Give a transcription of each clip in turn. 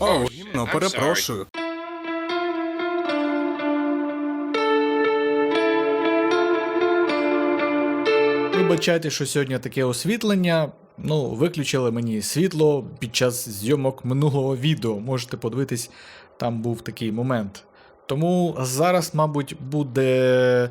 О, гімно, перепрошую. Вибачайте, що сьогодні таке освітлення. Ну, виключили мені світло під час зйомок минулого відео. Можете подивитись, там був такий момент. Тому зараз, мабуть, буде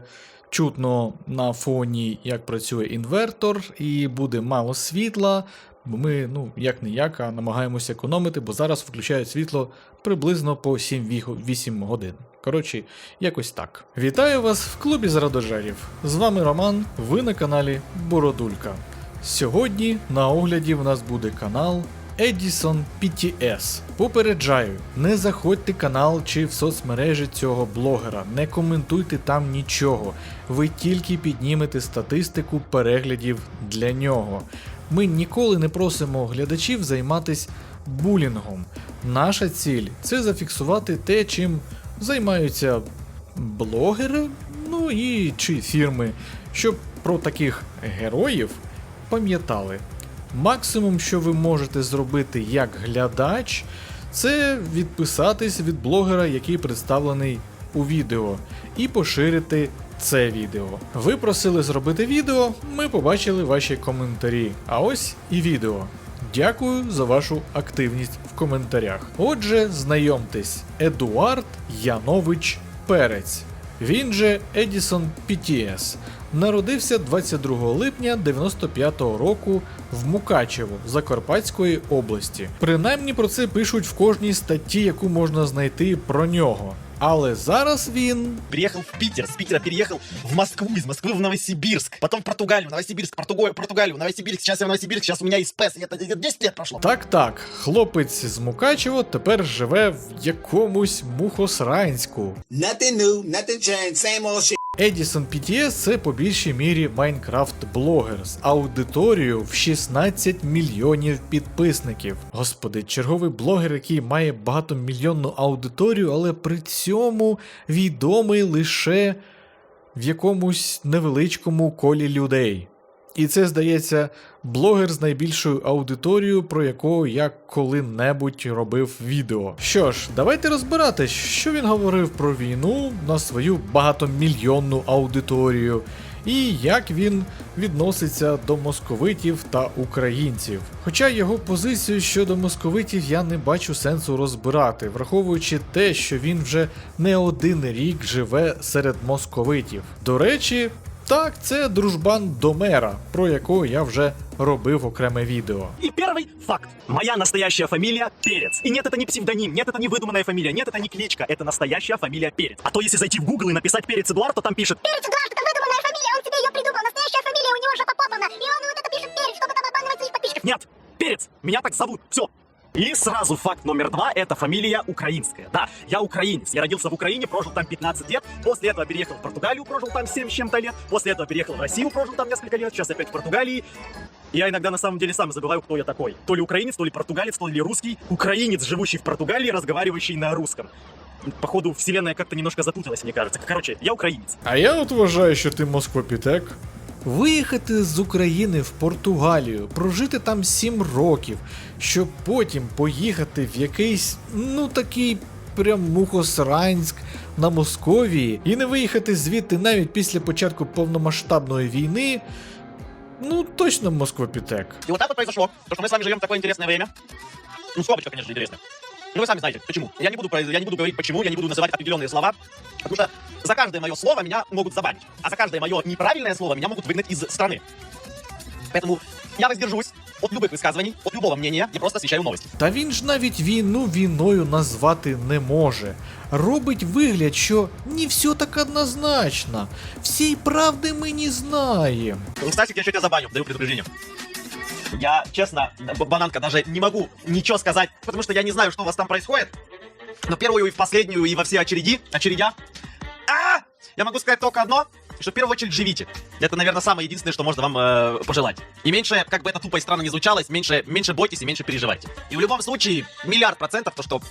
чутно на фоні, як працює інвертор, і буде мало світла. Бо ми, ну, як не як, а намагаємося економити, бо зараз включають світло приблизно по 7-8 годин. Коротше, якось так. Вітаю вас в клубі зрадожерів. З вами Роман, ви на каналі Бородулька. Сьогодні на огляді в нас буде канал Edison PTS. Попереджаю, не заходьте канал чи в соцмережі цього блогера, не коментуйте там нічого. Ви тільки піднімете статистику переглядів для нього. Ми ніколи не просимо глядачів займатися булінгом. Наша ціль це зафіксувати те, чим займаються блогери, ну і чи фірми, щоб про таких героїв пам'ятали. Максимум, що ви можете зробити як глядач, це відписатись від блогера, який представлений у відео, і поширити це відео. Ви просили зробити відео, ми побачили ваші коментарі. А ось і відео. Дякую за вашу активність в коментарях. Отже, знайомтесь, Едуард Янович Перець. Він же Едісон PTS. Народився 22 липня 95-го року в Мукачево Закарпатської області. Принаймні про це пишуть в кожній статті, яку можна знайти про нього. Але зараз він Приехал в Питер, с Питера переехал в Москву, из Москвы в Новосибирск, потом в Португалию, Новосибирск, Португалию, Португалию, Новосибирск, сейчас я в Новосибирск, сейчас у меня ИСПС, и это 10 лет прошло. Так, так, хлопець з Мукачево тепер живе в якомусь Мухосранську. Nothing new, nothing changed, same old shit. Edison PTS це по більшій мірі Майнкрафт-блогер з аудиторією в 16 мільйонів підписників. Господи, черговий блогер, який має багатомільйонну аудиторію, але при цьому відомий лише в якомусь невеличкому колі людей. І це, здається, блогер з найбільшою аудиторією, про якого я коли-небудь робив відео. Що ж, давайте розбиратись, що він говорив про війну на свою багатомільйонну аудиторію, і як він відноситься до московитів та українців. Хоча його позицію щодо московитів я не бачу сенсу розбирати, враховуючи те, що він вже не один рік живе серед московитів. До речі, так, це дружбан Домера, про якого я вже робив окреме відео. И первый факт. Моя настоящая фамилия Перец. И нет, это не псевдоним, нет, это не выдуманная фамилия, нет, это не кличка, это настоящая фамилия Перец. А то если зайти в Google и написать Перец Эдуард, то там пишет Перец Эдуард, Нет, Перец, меня так зовут, все. И сразу факт номер два, это фамилия украинская. Да, я украинец, я родился в Украине, прожил там 15 лет, после этого переехал в Португалию, прожил там 7 с чем-то лет, после этого переехал в Россию, прожил там несколько лет, сейчас опять в Португалии. Я иногда на самом деле сам забываю, кто я такой. То ли украинец, то ли португалец, то ли русский. Украинец, живущий в Португалии, разговаривающий на русском. Походу, вселенная как-то немножко запуталась, мне кажется. Короче, я украинец. А я от вважаю, що ти москвопітек. Виїхати з України в Португалію, прожити там 7 років, щоб потім поїхати в якийсь, ну такий прям мухосранськ на Московії і не виїхати звідти навіть після початку повномасштабної війни. Ну, точно москвопітек. И вот так вот произошло, то, что мы с вами живем в такое интересное время. Ну, скобочка, конечно же, интересно. Ну, вы сами знаете, почему. Я не буду, произ- я не буду говорить почему, я не буду называть определенные слова, потому что за каждое мое слово меня могут забанить, а за каждое мое неправильное слово меня могут выгнать из страны. Поэтому я воздержусь от любых высказываний, от любого мнения, я просто освещаю новости. Та він ж навіть війну війною назвати не може. Робить вигляд, що не все так однозначно. Всій правди ми не знаємо. Ну, Стасик, я еще тебя забаню, даю предупреждение. Я, честно, бананка, даже не могу ничего сказать, потому что я не знаю, что у вас там происходит. Но первую и в последнюю, и во все очереди, очередя, а! я могу сказать только одно, что в первую очередь живите. Это, наверное, самое единственное, что можно вам э, пожелать. И меньше, как бы это тупо и странно не звучалось, меньше, меньше бойтесь и меньше переживайте. И в любом случае, миллиард процентов, то что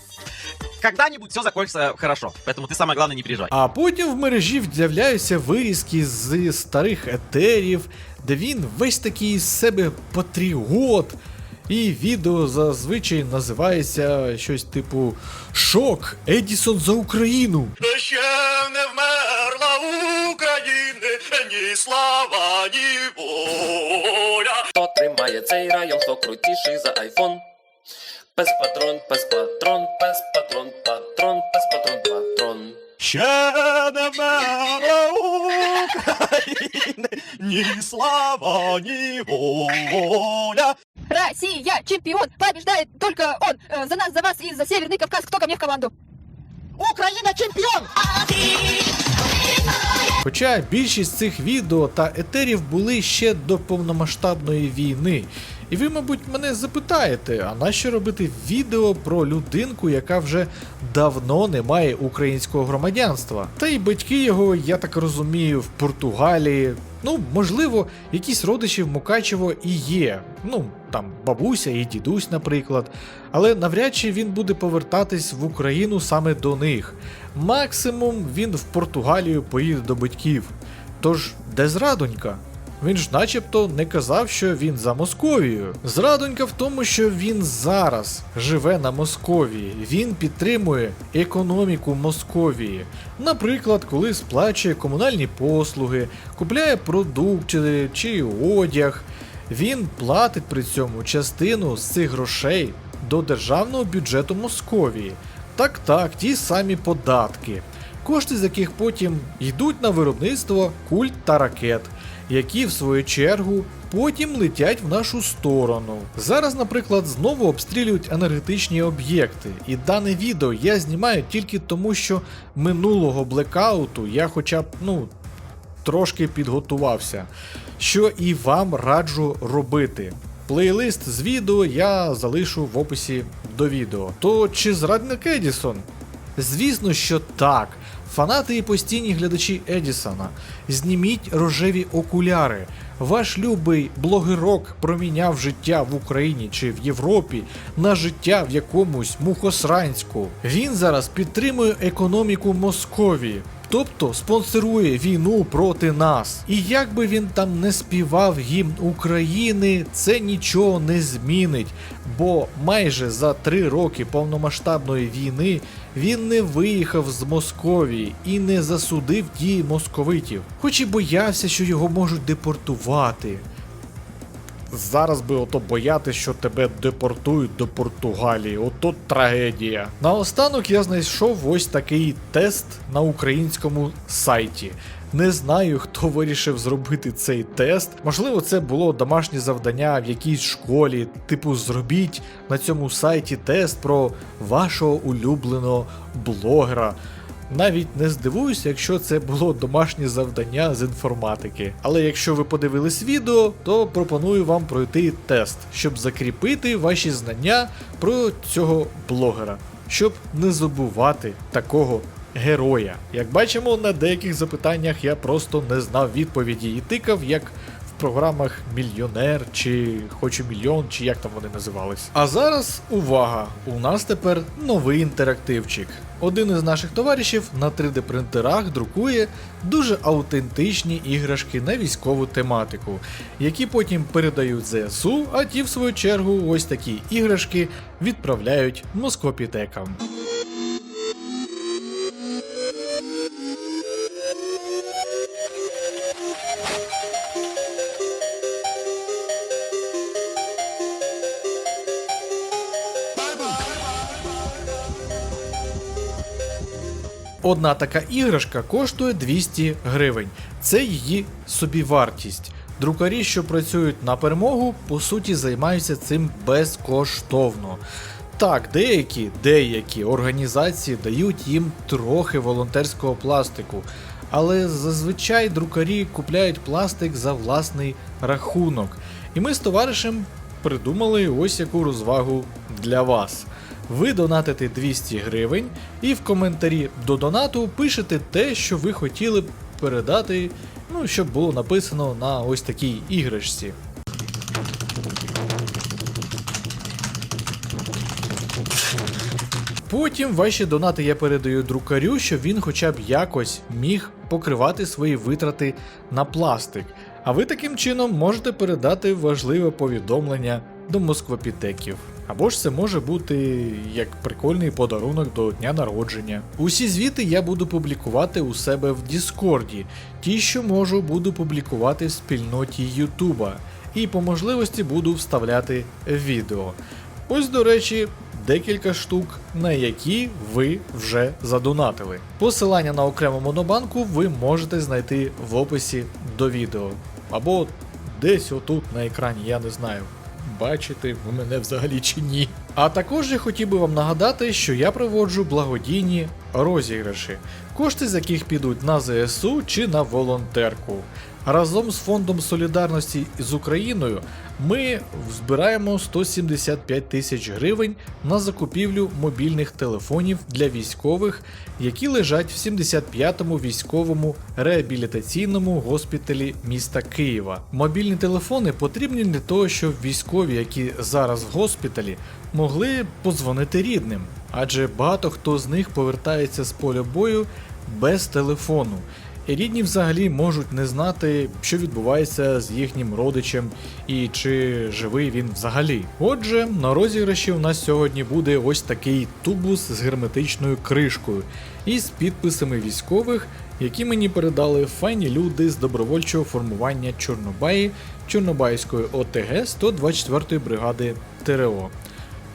когда-нибудь все закончится хорошо. Поэтому ты самое главное не переживай. А потім в мережі з'являються вирізки з старих етерів, де він весь такий із себе патріот. І відео зазвичай називається щось типу Шок! Едісон за Україну! Ще не вмерла України, ні слава, ні воля. Хто тримає цей район, хто крутіший за айфон. Пес патрон, пес Ще не вмерла України, ні слава, ні воля. Россия, чемпион, побеждает только он. Э, За нас, за вас и за Северный Кавказ. Кто ко мне в команду? Украина чемпион! Хоча більшість цих відео та етерів були ще до повномасштабної війни. І ви, мабуть, мене запитаєте, а нащо робити відео про людинку, яка вже давно не має українського громадянства? Та й батьки його, я так розумію, в Португалії. Ну, можливо, якісь родичі в Мукачево і є. Ну, там бабуся і дідусь, наприклад. Але навряд чи він буде повертатись в Україну саме до них. Максимум він в Португалію поїде до батьків. Тож, де зрадонька? Він ж начебто не казав, що він за Московією. Зрадонька в тому, що він зараз живе на Московії. Він підтримує економіку Московії. Наприклад, коли сплачує комунальні послуги, купляє продукти чи одяг. Він платить при цьому частину з цих грошей до державного бюджету Московії. Так так, ті самі податки, кошти з яких потім йдуть на виробництво культ та ракет, які в свою чергу потім летять в нашу сторону. Зараз, наприклад, знову обстрілюють енергетичні об'єкти, і дане відео я знімаю тільки тому, що минулого блекауту я хоча б, ну, трошки підготувався, що і вам раджу робити. Плейлист з відео я залишу в описі до відео. То чи зрадник Едісон? Звісно, що так. Фанати і постійні глядачі Едісона, зніміть рожеві окуляри. Ваш любий блогерок проміняв життя в Україні чи в Європі на життя в якомусь мухосранську. Він зараз підтримує економіку Московії. Тобто спонсорує війну проти нас. І як би він там не співав гімн України, це нічого не змінить, бо майже за три роки повномасштабної війни він не виїхав з Московії і не засудив дії московитів, хоч і боявся, що його можуть депортувати. Зараз би ото боятися, що тебе депортують до Португалії. Ото трагедія. Наостанок я знайшов ось такий тест на українському сайті. Не знаю, хто вирішив зробити цей тест. Можливо, це було домашнє завдання в якійсь школі. Типу, зробіть на цьому сайті тест про вашого улюбленого блогера. Навіть не здивуюся, якщо це було домашнє завдання з інформатики. Але якщо ви подивились відео, то пропоную вам пройти тест, щоб закріпити ваші знання про цього блогера, щоб не забувати такого героя. Як бачимо, на деяких запитаннях я просто не знав відповіді і тикав як програмах Мільйонер чи Хочу мільйон, чи як там вони називались. А зараз увага! У нас тепер новий інтерактивчик. Один із наших товаришів на 3D принтерах друкує дуже аутентичні іграшки на військову тематику, які потім передають ЗСУ, а ті, в свою чергу, ось такі іграшки відправляють москопітекам. Одна така іграшка коштує 200 гривень. Це її собівартість. Друкарі, що працюють на перемогу, по суті займаються цим безкоштовно. Так, деякі, деякі організації дають їм трохи волонтерського пластику, але зазвичай друкарі купляють пластик за власний рахунок. І ми з товаришем придумали ось яку розвагу для вас. Ви донатите 200 гривень і в коментарі до донату пишете те, що ви хотіли б передати, ну, щоб було написано на ось такій іграшці. Потім ваші донати я передаю друкарю, щоб він хоча б якось міг покривати свої витрати на пластик. А ви таким чином можете передати важливе повідомлення до москвопітеків. Або ж це може бути як прикольний подарунок до дня народження. Усі звіти я буду публікувати у себе в Діскорді, ті, що можу, буду публікувати в спільноті Ютуба, і по можливості буду вставляти відео. Ось, до речі, декілька штук, на які ви вже задонатили. Посилання на окрему монобанку ви можете знайти в описі до відео. Або десь отут на екрані, я не знаю. Бачите ви мене взагалі чи ні. А також я хотів би вам нагадати, що я проводжу благодійні розіграші, кошти з яких підуть на ЗСУ чи на волонтерку. Разом з фондом солідарності з Україною ми збираємо 175 тисяч гривень на закупівлю мобільних телефонів для військових, які лежать в 75-му військовому реабілітаційному госпіталі міста Києва. Мобільні телефони потрібні для того, щоб військові, які зараз в госпіталі, могли подзвонити рідним, адже багато хто з них повертається з поля бою без телефону. І рідні взагалі можуть не знати, що відбувається з їхнім родичем і чи живий він взагалі. Отже, на розіграші у нас сьогодні буде ось такий тубус з герметичною кришкою із підписами військових, які мені передали файні люди з добровольчого формування Чорнобаї Чорнобайської ОТГ 124-ї бригади ТРО.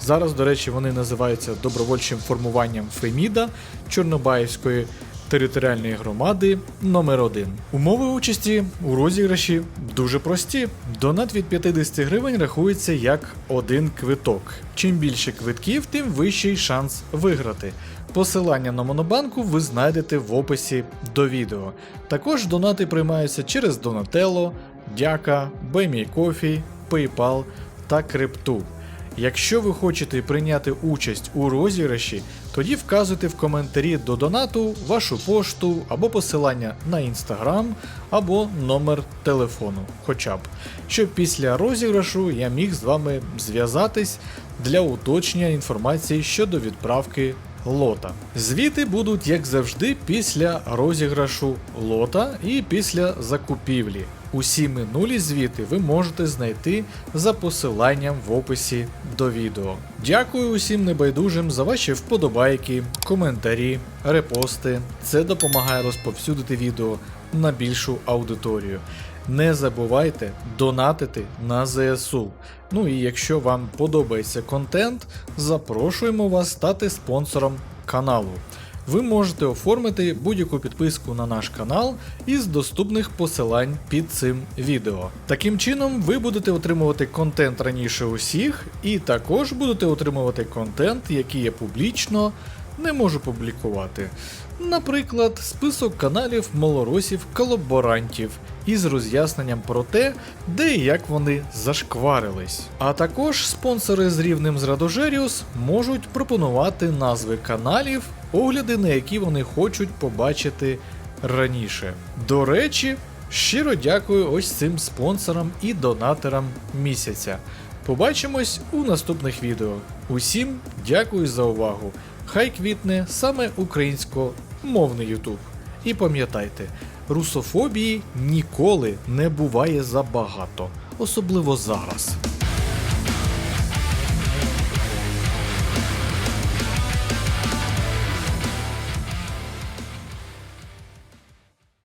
Зараз, до речі, вони називаються добровольчим формуванням Феміда Чорнобаївської територіальної громади номер 1 Умови участі у розіграші дуже прості. Донат від 50 гривень рахується як один квиток. Чим більше квитків, тим вищий шанс виграти. Посилання на монобанку ви знайдете в описі до відео. Також донати приймаються через Donatello, Дяка, BuyMeCoffee, PayPal та Крипту. Якщо ви хочете прийняти участь у розіграші, тоді вказуйте в коментарі до донату вашу пошту або посилання на інстаграм або номер телефону, хоча б, щоб після розіграшу я міг з вами зв'язатись для уточнення інформації щодо відправки лота. Звіти будуть, як завжди, після розіграшу лота і після закупівлі. Усі минулі звіти ви можете знайти за посиланням в описі до відео. Дякую усім небайдужим за ваші вподобайки, коментарі, репости. Це допомагає розповсюдити відео на більшу аудиторію. Не забувайте донатити на ЗСУ. Ну і якщо вам подобається контент, запрошуємо вас стати спонсором каналу. Ви можете оформити будь-яку підписку на наш канал із доступних посилань під цим відео. Таким чином, ви будете отримувати контент раніше усіх, і також будете отримувати контент, який я публічно не можу публікувати. Наприклад, список каналів малоросів колаборантів із роз'ясненням про те, де і як вони зашкварились. А також спонсори з рівнем з Радожеріус можуть пропонувати назви каналів, огляди на які вони хочуть побачити раніше. До речі, щиро дякую ось цим спонсорам і донаторам місяця. Побачимось у наступних відео. Усім дякую за увагу. Хай квітне саме українськомовний Ютуб. І пам'ятайте, русофобії ніколи не буває забагато, особливо зараз.